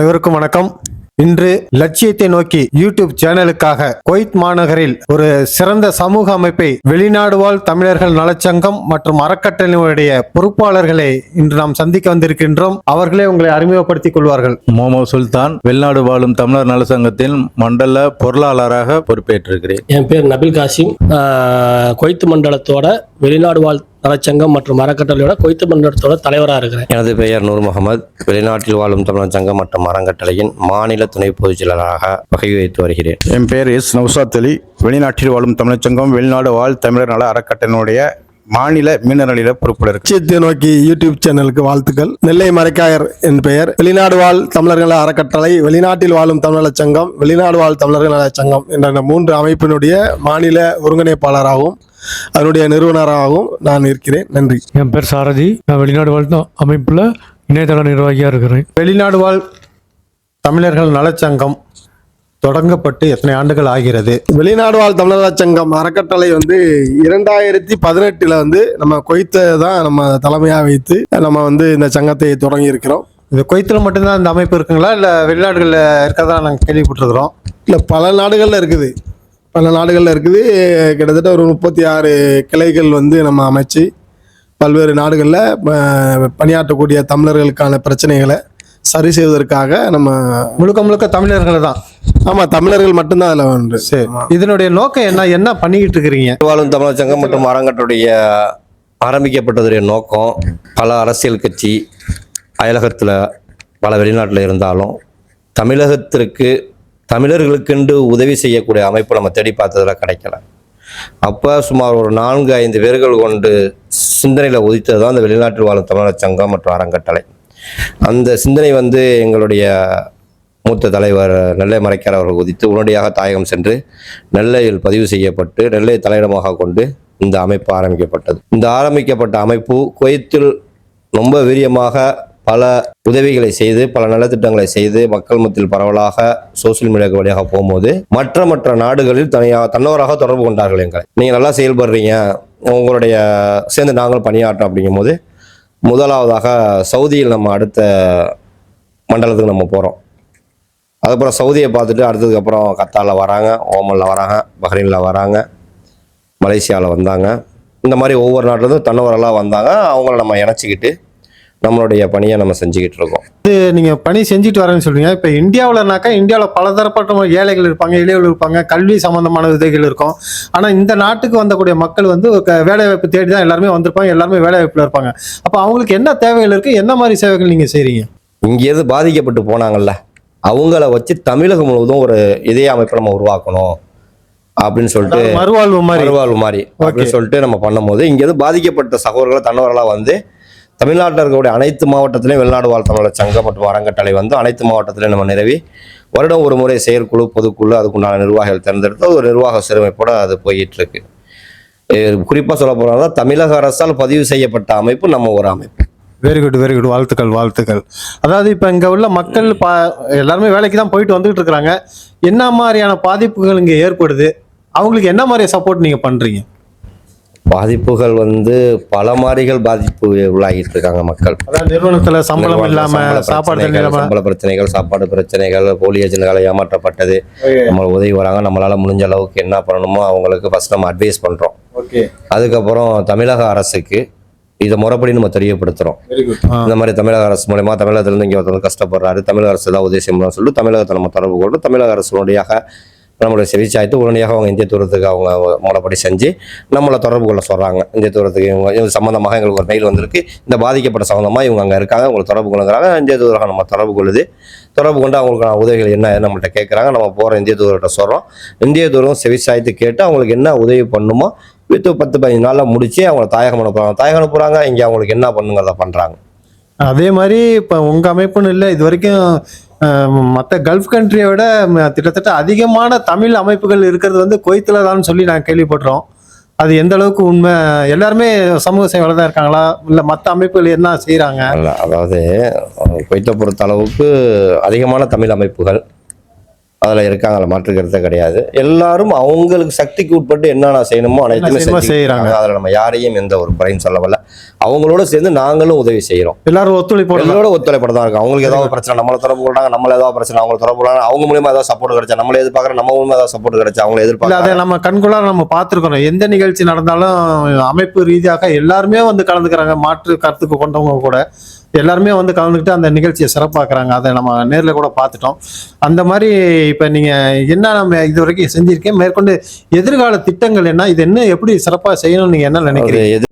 அனைவருக்கும் வணக்கம். இன்று லட்சியத்தை நோக்கி யூடியூப் சேனலுக்காக குவைத் மாநகரில் ஒரு சிறந்த சமூக அமைப்பை வெளிநாடு வாழ் தமிழர்கள் நலச்சங்கம் மற்றும் அறக்கட்டளையினுடைய பொறுப்பாளர்களை இன்று நாம் சந்திக்க வந்திருக்கின்றோம். அவர்களே உங்களை அறிமுகப்படுத்திக் கொள்வார்கள். மோமோ சுல்தான் வெளிநாடு வாழும் தமிழர் நல சங்கத்தின் மண்டல பொருளாளராக பொறுப்பேற்றிருக்கிறேன். என் பேர் நபில் காசிம். கொய்த்து மண்டலத்தோட வெளிநாடு வாழ் நலச்சங்கம் மற்றும் அறக்கட்டளையோட கொய்த்து மண்டலத்தோட தலைவராக இருக்கிறேன். எனது பெயர் நூர் முகமது. வெளிநாட்டில் வாழும் தமிழர் சங்கம் மற்றும் அறங்கட்டளையின் மாநில துணை பொதுச் செயலாளராக வகை வைத்து வருகிறேன். என் பேர் எஸ் நௌசாத் அலி. வெளிநாட்டில் வாழும் தமிழர் சங்கம் வெளிநாடு வாழ் தமிழர் நல அறக்கட்டளையினுடைய மாநில மீனநிலையில பொறுப்பில் இருக்கு. லட்சியத்தை நோக்கி யூடியூப் சேனலுக்கு வாழ்த்துக்கள். நெல்லை மரைக்காயர் என் பெயர். வெளிநாடு வாழ் தமிழர்கள் அறக்கட்டளை வெளிநாட்டில் வாழும் தமிழர் சங்கம் வெளிநாடு வாழ் தமிழர்கள் நல சங்கம் என்ற இந்த மூன்று அமைப்பினுடைய மாநில ஒருங்கிணைப்பாளராகவும் அதனுடைய நிறுவனராகவும் நான் இருக்கிறேன். நன்றி. என் பேர் சாரதி. நான் வெளிநாடு வாழ்ந்த அமைப்பில் இணையதள நிர்வாகியாக இருக்கிறேன். வெளிநாடு வாழ் தமிழர்கள் நலச்சங்கம் தொடங்கப்பட்டு எத்தனை ஆண்டுகள் ஆகிறது? வெளிநாடு வாழ் தமிழர் சங்கம் அறக்கட்டளை வந்து இரண்டாயிரத்தி பதினெட்டுல வந்து நம்ம கொய்த்தை தான் நம்ம தலைமையாக வைத்து நம்ம வந்து இந்த சங்கத்தை தொடங்கி இருக்கிறோம் இது குவைத்தில் மட்டும்தான் இந்த அமைப்பு இருக்குங்களா? இல்லை வெளிநாடுகளில் இருக்கிறதா நாங்கள் கேள்விப்பட்டிருக்கிறோம்? இல்லை பல நாடுகளில் இருக்குது. பல நாடுகளில் இருக்குது. கிட்டத்தட்ட ஒரு முப்பத்தி ஆறு கிளைகள் வந்து நம்ம அமைச்சு பல்வேறு நாடுகளில் பணியாற்றக்கூடிய தமிழர்களுக்கான பிரச்சனைகளை சரி செய்வதற்காக நம்ம முழுக்க முழுக்க தமிழர்கள் தான் ஆமாம் தமிழர்கள் மட்டும்தான் அதில் ஒன்று. சரி. இதனுடைய நோக்கம் என்ன? என்ன பண்ணிக்கிட்டு இருக்கிறீங்க வாழும் தமிழர் சங்கம் மற்றும் அறங்கட்டுடைய ஆரம்பிக்கப்பட்டதுடைய நோக்கம் பல அரசியல் கட்சி அயலகத்தில் பல வெளிநாட்டில் இருந்தாலும் தமிழகத்திற்கு தமிழர்களுக்கென்று உதவி செய்யக்கூடிய அமைப்பு நம்ம தேடி பார்த்ததுல கிடைக்கல. அப்போ சுமார் ஒரு நான்கு ஐந்து பேர்கள் கொண்டு சிந்தனையில் உதித்தது தான் அந்த வெளிநாட்டில் வாழும் தமிழர் சங்கம் மற்றும் அறங்கட்டளை. அந்த சிந்தனை வந்து எங்களுடைய மூத்த தலைவர் நெல்லை மறைக்கார் அவர்கள் உதித்து உடனடியாக தாயகம் சென்று நெல்லையில் பதிவு செய்யப்பட்டு நெல்லை தலையிடமாக கொண்டு இந்த அமைப்பு ஆரம்பிக்கப்பட்டது. இந்த ஆரம்பிக்கப்பட்ட அமைப்பு குவைத்தில் ரொம்ப வீரியமாக பல உதவிகளை செய்து பல நலத்திட்டங்களை செய்து மக்கள் மத்தியில் பரவலாக சோசியல் மீடியா வழியாக போகும்போது மற்ற மற்ற நாடுகளில் தனியாக தன்னவராக தொடர்பு கொண்டார்கள் எங்களை. நீங்கள் நல்லா செயல்படுறீங்க உங்களுடைய சேர்ந்து நாங்களும் பணியாற்றோம் அப்படிங்கும்போது முதலாவதாக சவுதியில் நம்ம அடுத்த மண்டலத்துக்கு நம்ம போகிறோம் அதுக்கப்புறம் சவுதியை பார்த்துட்டு அடுத்ததுக்கப்புறம் கத்தாரில் வராங்க ஓமனில் வராங்க பஹ்ரைனில் வராங்க மலேசியாவில் வந்தாங்க. இந்த மாதிரி ஒவ்வொரு நாட்டிலேருந்து தன்னவரெல்லாம் வந்தாங்க. அவங்கள நம்ம இணைச்சிக்கிட்டு நம்மளுடைய பணியை நம்ம செஞ்சுக்கிட்டு இருக்கோம். இது நீங்கள் பணி செஞ்சுட்டு வரேன்னு சொல்றீங்க. இப்போ இந்தியாவில்னாக்கா இந்தியாவில் பலதரப்பட்ட ஏழைகள் இருப்பாங்க இளையர்கள் இருப்பாங்க கல்வி சம்பந்தமான உதவிகள் இருக்கும். ஆனால் இந்த நாட்டுக்கு வந்தக்கூடிய மக்கள் வந்து க- வேலை வாய்ப்பு தேடி தான் எல்லாருமே வந்திருப்பாங்க எல்லாருமே வேலை வாய்ப்பில் இருப்பாங்க. அப்போ அவங்களுக்கு என்ன தேவைகள் இருக்குது என்ன மாதிரி சேவைகள் நீங்கள் செய்கிறீங்க இங்கேருந்து பாதிக்கப்பட்டு போனாங்கல்ல அவங்கள வச்சு தமிழகம் முழுவதும் ஒரு இதய அமைப்பை நம்ம உருவாக்கணும் அப்படின்னு சொல்லிட்டு மறுவாழ்வு மாதிரி. மறுவாழ்வு மாதிரி அப்படின்னு சொல்லிட்டு நம்ம பண்ணும்போது இங்கேருந்து பாதிக்கப்பட்ட சகோதரர்களை தன்னவர்களாக வந்து தமிழ்நாட்டில் இருக்கக்கூடிய அனைத்து மாவட்டத்திலையும் வெளிநாடு வாழ் தமிழர் சங்கம் மற்றும் அறங்கட்டளை வந்து அனைத்து மாவட்டத்திலையும் நம்ம நிறுவி வருடம் ஒரு முறை செயற்குழு பொதுக்குழு அதுக்குண்டான நிர்வாகிகள் தேர்ந்தெடுத்து ஒரு நிர்வாக சிறுமைப்போட அது போயிட்டு இருக்கு. குறிப்பாக சொல்ல போனா தமிழக அரசால் பதிவு செய்யப்பட்ட அமைப்பு நம்ம ஒரு அமைப்பு. வெரி குட் வெரி குட் வாழ்த்துக்கள் வாழ்த்துக்கள். அதாவது இப்போ இங்கே உள்ள மக்கள் பா எல்லாருமே வேலைக்கு தான் போயிட்டு வந்துகிட்டு இருக்கிறாங்க. என்ன மாதிரியான பாதிப்புகள் இங்கே ஏற்படுது? அவங்களுக்கு என்ன மாதிரி சப்போர்ட் நீங்கள் பண்ணுறீங்க பாதிப்புகள் வந்து பல மாறிகள் பாதிப்பு உள்ளாகிட்டு இருக்காங்க மக்கள். நிறுவனத்தில் சம்பளம் இல்லாமல் சாப்பாடு சம்பள பிரச்சனைகள் சாப்பாடு பிரச்சனைகள் போலி ஏஜென்ட்களை ஏமாற்றப்பட்டது நம்ம உதவி வராங்க நம்மளால முடிஞ்ச அளவுக்கு என்ன பண்ணணுமோ அவங்களுக்கு ஃபர்ஸ்ட் நம்ம அட்வைஸ் பண்றோம். அதுக்கப்புறம் தமிழக அரசுக்கு இதை முறைப்படி நம்ம குட் இந்த மாதிரி தமிழக அரசு மூலயமா தமிழகத்திலிருந்து இங்கே ஒருத்தவங்க கஷ்டப்படுறாரு தமிழக அரசு ஏதாவது உதவி செய்யணும்னு சொல்லிட்டு தமிழகத்தை நம்ம தொடர்பு கொண்டு தமிழக அரசுடைய நம்மளுடைய செவிச்சாய்த்து உடனடியாக அவங்க இந்திய தூரத்துக்கு அவங்க முறைப்படி செஞ்சு நம்மளை தொடர்பு கொள்ள சொல்கிறாங்க இந்திய தூரத்துக்கு இவங்க இது சம்மந்தமாக எங்களுக்கு ஒரு மெயில் வந்திருக்கு. இந்த பாதிக்கப்பட்ட சம்மந்தமாக இவங்க அங்கே இருக்காங்க உங்களை தொடர்பு கொள்ளுங்கிறாங்க. இந்திய தூதரகம் நம்ம தொடர்பு கொள்ளுது. தொடர்பு கொண்டு அவங்களுக்கு உதவிகள் என்ன நம்மள்ட்ட கேட்குறாங்க நம்ம போகிற இந்திய தூதர்கிட்ட சொல்கிறோம் இந்திய தூரம் செவிச்சாய்த்து கேட்டு அவங்களுக்கு என்ன உதவி பண்ணுமோ வித்து பத்து பதினஞ்சு நாளில் முடிச்சு அவங்கள தாயகம் அனுப்புறாங்க. தாயகம் அனுப்புகிறாங்க இங்கே அவங்களுக்கு என்ன பண்ணுங்கிறத பண்ணுறாங்க அதே மாதிரி இப்போ உங்கள் அமைப்புன்னு இல்லை இது வரைக்கும் மற்ற கல்ஃப் கண்ட்ரியை விட கிட்டத்தட்ட அதிகமான தமிழ் அமைப்புகள் இருக்கிறது வந்து குவைத்தில் தான் சொல்லி நான் கேள்விப்பட்டோம் அது எந்த அளவுக்கு உண்மை? எல்லாருமே சமூக சேவையில் தான் இருக்காங்களா? இல்லை மற்ற அமைப்புகள் என்ன செய்கிறாங்க அதாவது குவைத்தை பொறுத்த அளவுக்கு அதிகமான தமிழ் அமைப்புகள் அதில் இருக்காங்க அதில் மாற்றுக்கிறதே கிடையாது. எல்லாரும் அவங்களுக்கு சக்திக்கு உட்பட்டு என்னென்ன செய்யணுமோ அனைத்துமே செய்றாங்க. அதில் நம்ம யாரையும் எந்த ஒரு குறையும் சொல்ல வரல. அவங்களோட சேர்ந்து நாங்களும் உதவி செய்கிறோம் எல்லாரும் ஒத்துழைப்போட எங்களோட ஒத்துழைப்பட தான் இருக்கும். அவங்களுக்கு ஏதாவது பிரச்சனை நம்மளை தொடர்பு கொள்றாங்க நம்மள ஏதாவது பிரச்சனை அவங்களை தொடர்பு கொள்றாங்க. அவங்க மூலியமா ஏதாவது சப்போர்ட் கிடைச்சா நம்மள எதிர்பார்க்குற நம்ம மூலியமா ஏதாவது சப்போர்ட் கிடைச்சா அவங்களை இல்ல அதை எதிர்பார்க்க நம்ம கண்கொள்ளார நம்ம பார்த்துருக்கோம் எந்த நிகழ்ச்சி நடந்தாலும் அமைப்பு ரீதியாக எல்லாருமே வந்து கலந்துக்கிறாங்க மாற்று கருத்துக்கு கொண்டவங்க கூட. எல்லாருமே வந்து கலந்துக்கிட்டு அந்த நிகழ்ச்சியை சிறப்பாக்குறாங்க. அதை நம்ம நேர்ல கூட பார்த்துட்டோம். அந்த மாதிரி இப்போ நீங்க என்ன நம்ம இது வரைக்கும் செஞ்சுருக்கேன் மேற்கொண்டு எதிர்கால திட்டங்கள் என்ன? இது என்ன? எப்படி சிறப்பாக செய்யணும்னு நீங்க என்ன நினைக்கிறீங்க? எது